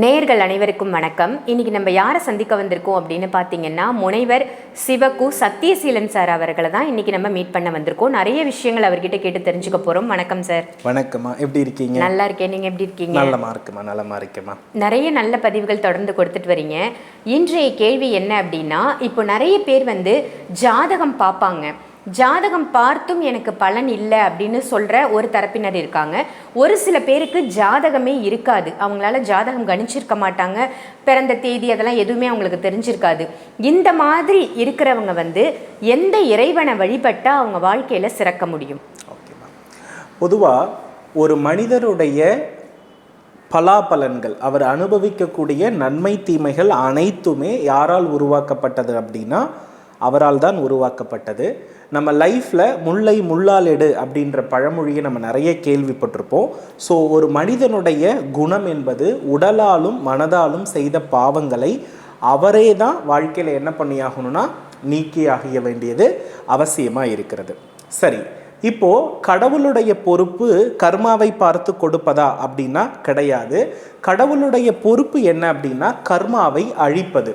நேயர்கள் அனைவருக்கும் வணக்கம். இன்னைக்கு நம்ம யாரை சந்திக்க வந்திருக்கோம் அப்படின்னு பார்த்தீங்கன்னா முனைவர் சிவகு சத்யசீலன் சார் அவர்களை தான் இன்னைக்கு நம்ம மீட் பண்ண வந்திருக்கோம். நிறைய விஷயங்கள் அவர்கிட்ட கேட்டு தெரிஞ்சுக்க போறோம். வணக்கம் சார். வணக்கம்மா. எப்படி இருக்கீங்க? நல்லா இருக்கேன். நீங்க எப்படி இருக்கீங்க? நல்லமா இருக்குமா நல்லமா இருக்கேம்மா நிறைய நல்ல பதிவுகள் தொடர்ந்து கொடுத்துட்டு வரீங்க. இன்றைய கேள்வி என்ன அப்படின்னா இப்போ நிறைய பேர் வந்து ஜாதகம் பார்ப்பாங்க. ஜாதகம் பார்த்தும் எனக்கு பலன் இல்லை அப்படின்னு சொல்கிற ஒரு தரப்பினர் இருக்காங்க. ஒரு சில பேருக்கு ஜாதகமே இருக்காது. அவங்களால ஜாதகம் கணிச்சிருக்க மாட்டாங்க. பிறந்த தேதி அதெல்லாம் எதுவுமே அவங்களுக்கு தெரிஞ்சிருக்காது. இந்த மாதிரி இருக்கிறவங்க வந்து எந்த இறைவனை வழிபட்டால் அவங்க வாழ்க்கையில் சிறக்க முடியும்? பொதுவாக ஒரு மனிதருடைய பலாபலன்கள் அவர் அனுபவிக்கக்கூடிய நன்மை தீமைகள் அனைத்துமே யாரால் உருவாக்கப்பட்டது அப்படின்னா அவரால் தான் உருவாக்கப்பட்டது. நம்ம லைஃப்பில் முல்லை முள்ளால் எடு அப்படின்ற பழமொழியை நம்ம நிறைய கேள்விப்பட்டிருப்போம். ஸோ ஒரு மனிதனுடைய குணம் என்பது உடலாலும் மனதாலும் செய்த பாவங்களை அவரே தான் வாழ்க்கையில் என்ன பண்ணியாகணும்னா நீக்கி ஆகிய வேண்டியது அவசியமாக இருக்கிறது. சரி இப்போ கடவுளுடைய பொறுப்பு கர்மாவை பார்த்து கொடுப்பதா அப்படின்னா கிடையாது. கடவுளுடைய பொறுப்பு என்ன அப்படின்னா கர்மாவை அழிப்பது.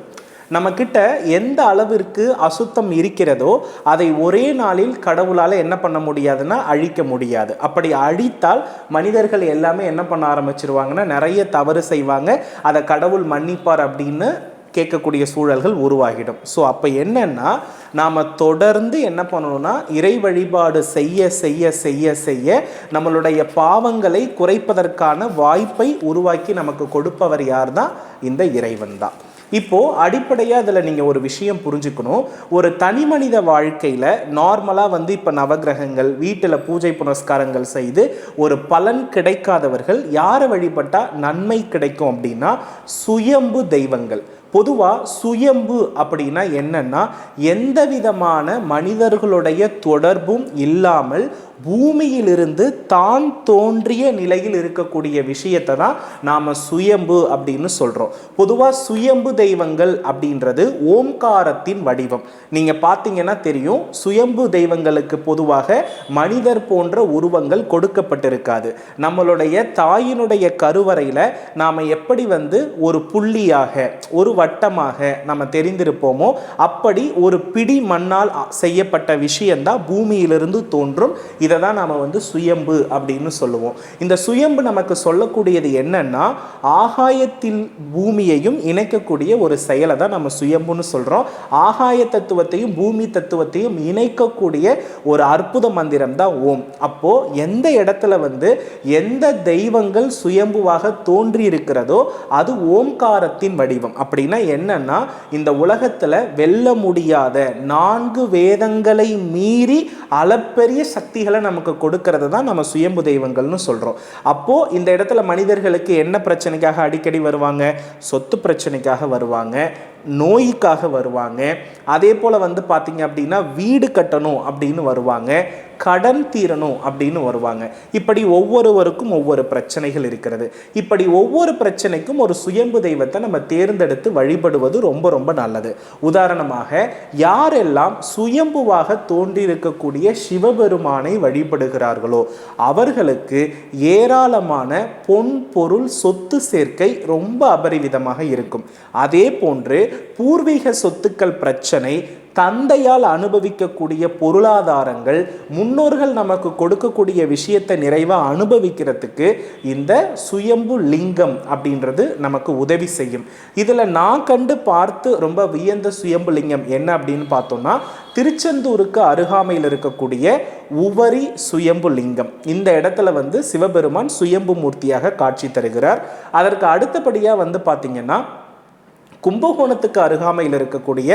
நம்மக்கிட்ட எந்த அளவிற்கு அசுத்தம் இருக்கிறதோ அதை ஒரே நாளில் கடவுளால் என்ன பண்ண முடியாதுன்னா அழிக்க முடியாது. அப்படி அழித்தால் மனிதர்கள் எல்லாமே என்ன பண்ண ஆரம்பிச்சிருவாங்கன்னா நிறைய தவறு செய்வாங்க. அதை கடவுள் மன்னிப்பார் அப்படின்னு கேட்கக்கூடிய சூழல்கள் உருவாகிடும். ஸோ அப்போ என்னன்னா நாம் தொடர்ந்து என்ன பண்ணணும்னா இறை வழிபாடு செய்ய செய்ய செய்ய செய்ய நம்மளுடைய பாவங்களை குறைப்பதற்கான வாய்ப்பை உருவாக்கி நமக்கு கொடுப்பவர் யார் தான் இந்த இறைவன் தான். இப்போது அடிப்படையாக அதில் நீங்கள் ஒரு விஷயம் புரிஞ்சுக்கணும். ஒரு தனி மனித வாழ்க்கையில் நார்மலாக வந்து இப்போ நவகிரகங்கள் வீட்டில் பூஜை புனஸ்காரங்கள் செய்து ஒரு பலன் கிடைக்காதவர்கள் யாரை வழிபட்டால் நன்மை கிடைக்கும் அப்படின்னா சுயம்பு தெய்வங்கள். பொதுவாக சுயம்பு அப்படின்னா என்னன்னா எந்த விதமான மனிதர்களுடைய தொடர்பும் இல்லாமல் பூமியிலிருந்து தான் தோன்றிய நிலையில் இருக்கக்கூடிய விஷயத்தை தான் நாம் சுயம்பு அப்படின்னு சொல்கிறோம் பொதுவாக சுயம்பு தெய்வங்கள் அப்படின்றது ஓம்காரத்தின் வடிவம். நீங்கள் பார்த்தீங்கன்னா தெரியும் சுயம்பு தெய்வங்களுக்கு பொதுவாக மனிதர் போன்ற உருவங்கள் கொடுக்கப்பட்டிருக்காது. நம்மளுடைய தாயினுடைய கருவறையில் நாம் எப்படி வந்து ஒரு புள்ளியாக ஒரு வட்டமாக நம்ம தெரிந்திருப்போமோ அப்படி ஒரு பிடி மண்ணால் செய்யப்பட்ட விஷயம்தான் பூமியிலிருந்து தோன்றும். இதை தான் நாம் வந்து சுயம்பு அப்படின்னு சொல்லுவோம். இந்த சுயம்பு நமக்கு சொல்லக்கூடியது என்னன்னா ஆகாயத்தில் பூமியையும் இணைக்கக்கூடிய ஒரு செயலை தான் நம்ம சுயம்புன்னு சொல்கிறோம் ஆகாய தத்துவத்தையும் பூமி தத்துவத்தையும் இணைக்கக்கூடிய ஒரு அற்புத மந்திரம் தான் ஓம். அப்போ எந்த இடத்துல வந்து எந்த தெய்வங்கள் சுயம்புவாக தோன்றி இருக்கிறதோ அது ஓம்காரத்தின் வடிவம். அப்படின்னா என்னன்னா இந்த உலகத்துல வெல்ல முடியாத நான்கு வேதங்களை மீறி அளப்பெரிய சக்திகளை நமக்கு கொடுக்கறது தான் நம்ம சுயம்பு தெய்வங்கள்னு சொல்றோம். அப்போ இந்த இடத்துல மனிதர்களுக்கு என்ன பிரச்சனைக்காக அடிக்கடி வருவாங்க? சொத்து பிரச்சனைக்காக வருவாங்க. நோய்க்காக வருவாங்க. அதே போல் வந்து பார்த்தீங்க அப்படின்னா வீடு கட்டணும் அப்படின்னு வருவாங்க. கடன் தீரணும் அப்படின்னு வருவாங்க. இப்படி ஒவ்வொருவருக்கும் ஒவ்வொரு பிரச்சனைகள் இருக்கிறது. இப்படி ஒவ்வொரு பிரச்சனைக்கும் ஒரு சுயம்பு தெய்வத்தை நம்ம தேர்ந்தெடுத்து வழிபடுவது ரொம்ப ரொம்ப நல்லது. உதாரணமாக யாரெல்லாம் சுயம்புவாக தோன்றியிருக்கக்கூடிய சிவபெருமானை வழிபடுகிறார்களோ அவர்களுக்கு ஏராளமான பொன் பொருள் சொத்து சேர்க்கை ரொம்ப அபரிவிதமாக இருக்கும். அதே போன்று பூர்வீக சொத்துக்கள் பிரச்சனை தந்தையால் அனுபவிக்கக்கூடிய பொருளாதாரங்கள் முன்னோர்கள் நமக்கு கொடுக்கக்கூடிய விஷயத்தை நிறைவாக அனுபவிக்கிறதுக்கு இந்த சுயம்பு லிங்கம் அப்படின்றது நமக்கு உதவி செய்யும். இதில் நான் கண்டு பார்த்து ரொம்ப வியந்த சுயம்பு லிங்கம் என்ன அப்படின்னு பார்த்தோம்னா திருச்செந்தூருக்கு அருகாமையில் இருக்கக்கூடிய உவரி சுயம்பு லிங்கம். இந்த இடத்துல வந்து சிவபெருமான் சுயம்பு மூர்த்தியாக காட்சி தருகிறார். அதற்கு அடுத்தபடியாக வந்து பார்த்தீங்கன்னா கும்பகோணத்துக்கு அருகாமையில் இருக்கக்கூடிய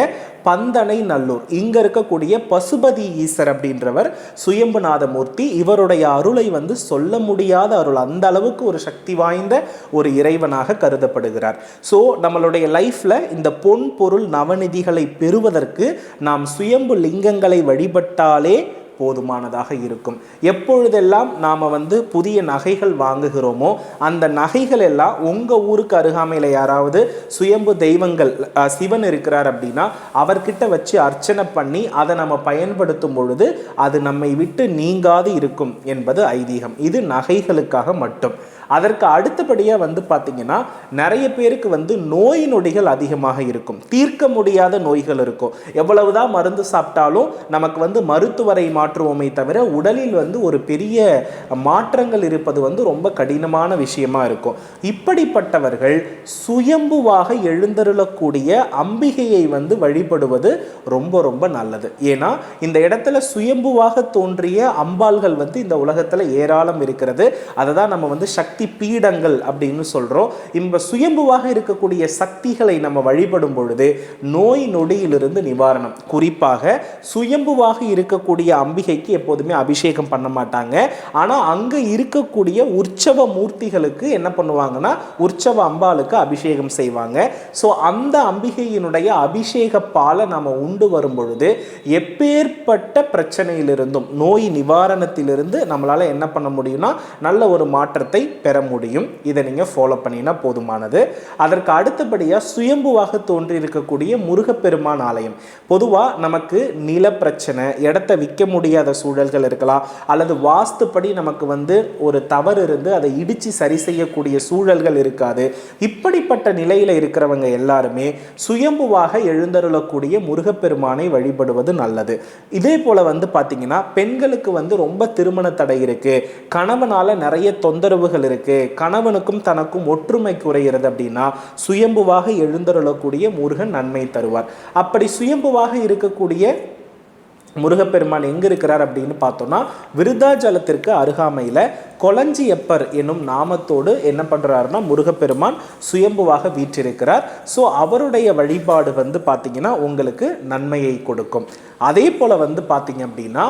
பந்தனை நல்லூர். இங்க இருக்கக்கூடிய பசுபதி ஈசர் அப்படின்றவர் சுயம்புநாதமூர்த்தி. இவருடைய அருளை வந்து சொல்ல முடியாத அருள். அந்த அளவுக்கு ஒரு சக்தி வாய்ந்த ஒரு இறைவனாக கருதப்படுகிறார். ஸோ நம்மளுடைய லைஃப்ல இந்த பொன் பொருள் நவநிதிகளை பெறுவதற்கு நாம் சுயம்பு லிங்கங்களை வழிபட்டாலே போதுமானதாக இருக்கும். எப்பொழுதெல்லாம் நாம் வந்து புதிய நகைகள் வாங்குகிறோமோ அந்த நகைகள் எல்லாம் உங்கள் ஊருக்கு அருகாமையில் யாராவது சுயம்பு தெய்வங்கள் சிவன் இருக்கிறார் அப்படின்னா அவர்கிட்ட வச்சு அர்ச்சனை பண்ணி அதை நம்ம பயன்படுத்தும் பொழுது அது நம்மை விட்டு நீங்காது இருக்கும் என்பது ஐதீகம். இது நகைகளுக்காக மட்டும். அதற்கு அடுத்தபடியாக வந்து பார்த்தீங்கன்னா நிறைய பேருக்கு வந்து நோய் நொடிகள் அதிகமாக இருக்கும். தீர்க்க முடியாத நோய்கள் இருக்கும். எவ்வளவுதான் மருந்து சாப்பிட்டாலும் நமக்கு வந்து மருத்துவரை மாற்றுவோமே தவிர உடலில் வந்து ஒரு பெரிய மாற்றங்கள் இருப்பது வந்து ரொம்ப கடினமான விஷயமா இருக்கும். இப்படிப்பட்டவர்கள் சுயம்புவாக எழுந்தருளக்கூடிய அம்பிகையை வந்து வழிபடுவது ரொம்ப ரொம்ப நல்லது. ஏன்னா இந்த இடத்துல சுயம்புவாக தோன்றிய அம்பாள்கள் வந்து இந்த உலகத்தில் ஏராளம் இருக்கிறது. அதை தான் நம்ம வந்து சக்தி சக்தி பீடங்கள் அப்படின்னு சொல்கிறோம் இந்த சுயம்புவாக இருக்கக்கூடிய சக்திகளை நம்ம வழிபடும் பொழுது நோய் நொடியிலிருந்து நிவாரணம். குறிப்பாக சுயம்புவாக இருக்கக்கூடிய அம்பிகைக்கு எப்போதுமே அபிஷேகம் பண்ண மாட்டாங்க. ஆனால் அங்கே இருக்கக்கூடிய உற்சவ மூர்த்திகளுக்கு என்ன பண்ணுவாங்கன்னா உற்சவ அம்பாளுக்கு அபிஷேகம் செய்வாங்க. ஸோ அந்த அம்பிகையினுடைய அபிஷேக பாலை நம்ம உண்டு வரும் பொழுது எப்பேற்பட்ட பிரச்சனையிலிருந்தும் நோய் நிவாரணத்திலிருந்து நம்மளால் என்ன பண்ண முடியும்னா நல்ல ஒரு மாற்றத்தை பெற முடியும். இதை நீங்கள் ஃபாலோ பண்ணினா போதுமானது. அதற்கு அடுத்தபடியாக சுயம்புவாக தோன்றி இருக்கக்கூடிய முருகப்பெருமான் ஆலயம். பொதுவாக நமக்கு நில பிரச்சனை இடத்த விற்க முடியாத சூழல்கள் இருக்கலாம். அல்லது வாஸ்துப்படி நமக்கு வந்து ஒரு தவறு இருந்து அதை இடித்து சரி செய்யக்கூடிய சூழல்கள் இருக்காது. இப்படிப்பட்ட நிலையில் இருக்கிறவங்க எல்லாருமே சுயம்புவாக எழுந்தருளக்கூடிய முருகப்பெருமானை வழிபடுவது நல்லது. இதே போல் வந்து பார்த்தீங்கன்னா பெண்களுக்கு வந்து ரொம்ப திருமண தடை இருக்குது கணவனால் நிறைய தொந்தரவுகள் இருக்கு. கணவனுக்கும் தனக்கும் ஒற்றுமை குறைகிறது அப்படின்னா சுயம்புவாக எழுந்தருளக்கூடிய முருகன் நன்மை தருவார். அப்படி சுயம்புவாக இருக்கக்கூடிய முருகப்பெருமான் எங்கே இருக்கிறார் அப்படின்னு பார்த்தோம்னா விருதாஜலத்திற்கு அருகாமையில் கொளஞ்சியப்பர் என்னும் நாமத்தோடு என்ன பண்ணுறாருன்னா முருகப்பெருமான் சுயம்புவாக வீற்றிருக்கிறார். ஸோ அவருடைய வழிபாடு வந்து பார்த்தீங்கன்னா உங்களுக்கு நன்மையை கொடுக்கும். அதே போல் வந்து பார்த்தீங்க அப்படின்னா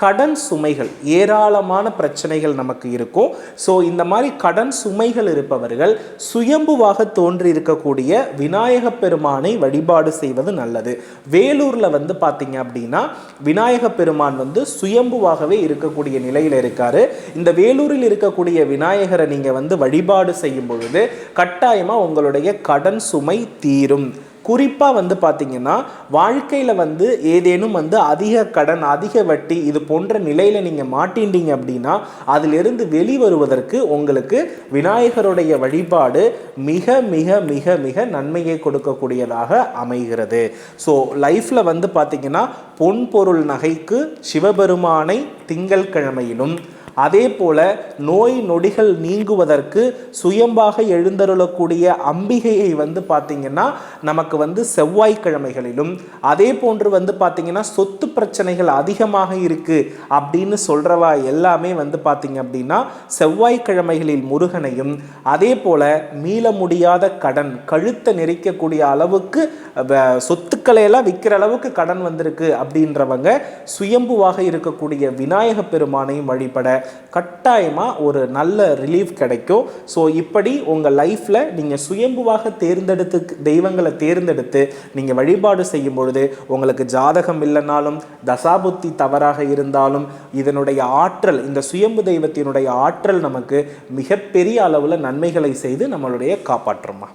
கடன் சுமைகள் ஏராளமான பிரச்சனைகள் நமக்கு இருக்கும். ஸோ இந்த மாதிரி கடன் சுமைகள் இருப்பவர்கள் சுயம்புவாக தோன்றி இருக்கக்கூடிய விநாயக பெருமானை வழிபாடு செய்வது நல்லது. வேலூரில் வந்து பார்த்தீங்க அப்படின்னா விநாயக பெருமான் வந்து சுயம்புவாகவே இருக்கக்கூடிய நிலையில் இருக்காரு. இந்த வேலூரில் இருக்கக்கூடிய விநாயகரை நீங்கள் வந்து வழிபாடு செய்யும் பொழுது கட்டாயமாக உங்களுடைய கடன் சுமை தீரும். குறிப்பாக வந்து பார்த்தீங்கன்னா வாழ்க்கையில் வந்து ஏதேனும் வந்து அதிக கடன் அதிக வட்டி இது போன்ற நிலையில் நீங்கள் மாட்டின்றீங்க அப்படின்னா அதிலிருந்து வெளிவருவதற்கு உங்களுக்கு விநாயகருடைய வழிபாடு மிக மிக மிக மிக நன்மையை கொடுக்கக்கூடியதாக அமைகிறது. ஸோ லைஃப்பில் வந்து பார்த்திங்கன்னா பொன் பொருள் நகைக்கு சிவபெருமானை திங்கள்கிழமையிலும் அதே போல நோய் நொடிகள் நீங்குவதற்கு சுயம்பாக எழுந்தருளக்கூடிய அம்பிகையை வந்து பார்த்தீங்கன்னா நமக்கு வந்து செவ்வாய்க்கிழமைகளிலும் அதே போன்று வந்து பார்த்தீங்கன்னா சொத்து பிரச்சனைகள் அதிகமாக இருக்குது அப்படின்னு சொல்கிறவா எல்லாமே வந்து பார்த்தீங்க அப்படின்னா செவ்வாய்க்கிழமைகளில் முருகனையும் அதே போல மீள முடியாத கடன் கழுத்தை நெரிக்கக்கூடிய அளவுக்கு வ- சொத்துக்களை எல்லாம் விற்கிற அளவுக்கு கடன் வந்திருக்கு அப்படின்றவங்க சுயம்புவாக இருக்கக்கூடிய விநாயக பெருமானையும் வழிபட கட்டாயமாக ஒரு நல்ல ரிலீஃப் கிடைக்கும். ஸோ இப்படி உங்கள் லைஃப்பில் நீங்கள் சுயம்புவாக தேர்ந்தெடுத்து தெய்வங்களை தேர்ந்தெடுத்து நீங்கள் வழிபாடு செய்யும் பொழுது உங்களுக்கு ஜாதகம் இல்லைனாலும் தசாபுத்தி தவறாக இருந்தாலும் இதனுடைய ஆற்றல் இந்த சுயம்பு தெய்வத்தினுடைய ஆற்றல் நமக்கு மிகப்பெரிய அளவில் நன்மைகளை செய்து நம்மளுடைய காப்பாற்றுமா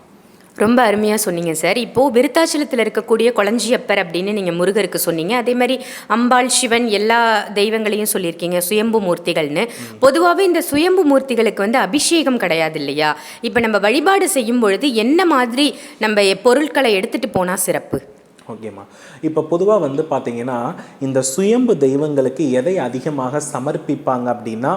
ரொம்ப அருமையாக சொன்னீங்க சார். இப்போது விருத்தாச்சலத்தில் இருக்கக்கூடிய கொளஞ்சியப்பர் அப்படின்னு நீங்கள் முருகருக்கு சொன்னீங்க. அதே மாதிரி அம்பாள் சிவன் எல்லா தெய்வங்களையும் சொல்லியிருக்கீங்க சுயம்பு மூர்த்திகள்னு. பொதுவாகவே இந்த சுயம்பு மூர்த்திகளுக்கு வந்து அபிஷேகம் கிடையாது இல்லையா? இப்போ நம்ம வழிபாடு செய்யும் பொழுது என்ன மாதிரி நம்ம பொருட்களை எடுத்துகிட்டு போனால் சிறப்பு? ஓகேம்மா இப்போ பொதுவாக வந்து பார்த்தீங்கன்னா இந்த சுயம்பு தெய்வங்களுக்கு எதை அதிகமாக சமர்ப்பிப்பாங்க அப்படின்னா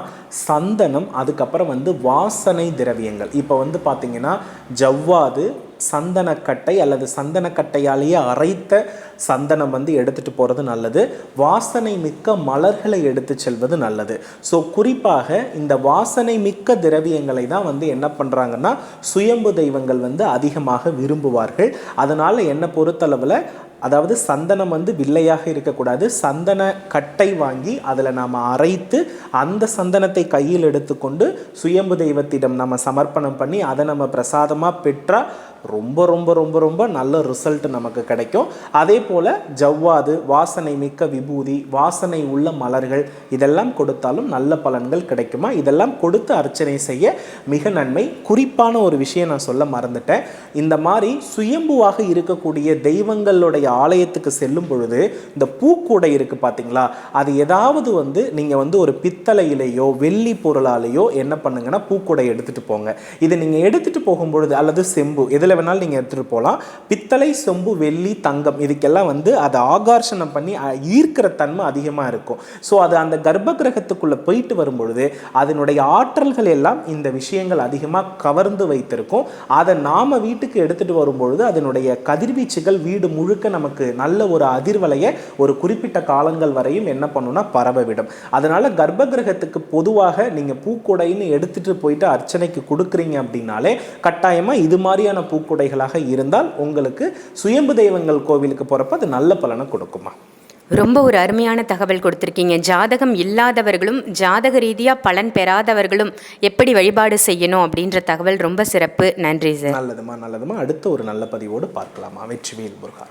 சந்தனம் அதுக்கப்புறம் வந்து வாசனை திரவியங்கள். இப்போ வந்து பார்த்தீங்கன்னா ஜவ்வாது சந்தனக்கட்டை அல்லது சந்தனக்கட்டையாலேயே அரைத்த சந்தனம் வந்து எடுத்துட்டு போகிறது நல்லது. வாசனை மிக்க மலர்களை எடுத்து செல்வது நல்லது. ஸோ குறிப்பாக இந்த வாசனை மிக்க திரவியங்களை தான் வந்து என்ன பண்ணுறாங்கன்னா சுயம்பு தெய்வங்கள் வந்து அதிகமாக விரும்புவார்கள். அதனால் என்னை பொறுத்தளவில் அதாவது சந்தனம் வந்து வில்லையாக இருக்கக்கூடாது. சந்தன கட்டை வாங்கி அதில் நாம் அரைத்து அந்த சந்தனத்தை கையில் எடுத்துக்கொண்டு சுயம்பு தெய்வத்திடம் நம்ம சமர்ப்பணம் பண்ணி அதை நம்ம பிரசாதமாக பெற்றால் ரொம்ப ரொம்ப ரொம்ப ரொம்ப நல்ல ரிசல்ட் நமக்கு கிடைக்கும். அதே போல் ஜவ்வாது வாசனை மிக்க விபூதி வாசனை உள்ள மலர்கள் இதெல்லாம் கொடுத்தாலும் நல்ல பலன்கள் கிடைக்குமா? இதெல்லாம் கொடுத்து அர்ச்சனை செய்ய மிக நன்மை. குறிப்பான ஒரு விஷயம் நான் சொல்ல மறந்துட்டேன். இந்த மாதிரி சுயம்புவாக இருக்கக்கூடிய தெய்வங்களுடைய ஆலயத்துக்கு செல்லும் பொழுது இந்த பூக்கூடை இருக்குது பார்த்தீங்களா அது ஏதாவது வந்து நீங்கள் வந்து ஒரு பித்தளையிலேயோ வெள்ளி பொருளாலேயோ என்ன பண்ணுங்கன்னா பூக்கூடை எடுத்துகிட்டு போங்க. இதை நீங்கள் எடுத்துகிட்டு போகும்பொழுது அல்லது செம்பு எதில் வேணாலும் நீங்கள் எடுத்துகிட்டு போகலாம் பித்தளை செம்பு வெள்ளி தங்கம் இதுக்கெல்லாம் வந்து அதை ஆகர்ஷணம் பண்ணி ஈர்க்கிற தன்மை அதிகமாக இருக்கும். ஸோ அது அந்த கர்ப்ப கிரகத்துக்குள்ளே போயிட்டு வரும்பொழுது அதனுடைய ஆற்றல்கள் எல்லாம் இந்த விஷயங்கள் அதிகமாக கவர்ந்து வைத்திருக்கும். அதை நாம் வீட்டுக்கு எடுத்துகிட்டு வரும்பொழுது அதனுடைய கதிர்வீச்சுகள் வீடு முழுக்க நமக்கு நல்ல ஒரு அதிர்வலையை ஒரு குறிப்பிட்ட காலங்கள் வரையும் என்ன பண்ணுன்னா பரவ விடும் அதனால கர்ப்ப கிரகத்துக்கு பொதுவாக நீங்கள் பூக்கூடைன்னு எடுத்துட்டு போயிட்டு அர்ச்சனைக்கு கொடுக்குறீங்க அப்படின்னாலே கட்டாயமாக இது மாதிரியான பூக்கூடைகளாக இருந்தால் உங்களுக்கு சுயம்பு தெய்வங்கள் கோவிலுக்கு போகிறப்ப அது நல்ல பலனை கொடுக்குமா? ரொம்ப ஒரு அருமையான தகவல் கொடுத்துருக்கீங்க. ஜாதகம் இல்லாதவர்களும் ஜாதக ரீதியாக பலன் பெறாதவர்களும் எப்படி வழிபாடு செய்யணும் அப்படின்ற தகவல் ரொம்ப சிறப்பு. நன்றி சார். நல்லதுமா நல்லதுமா. அடுத்த ஒரு நல்ல பதிவோடு பார்க்கலாமா? வெற்றிவேல் முருகா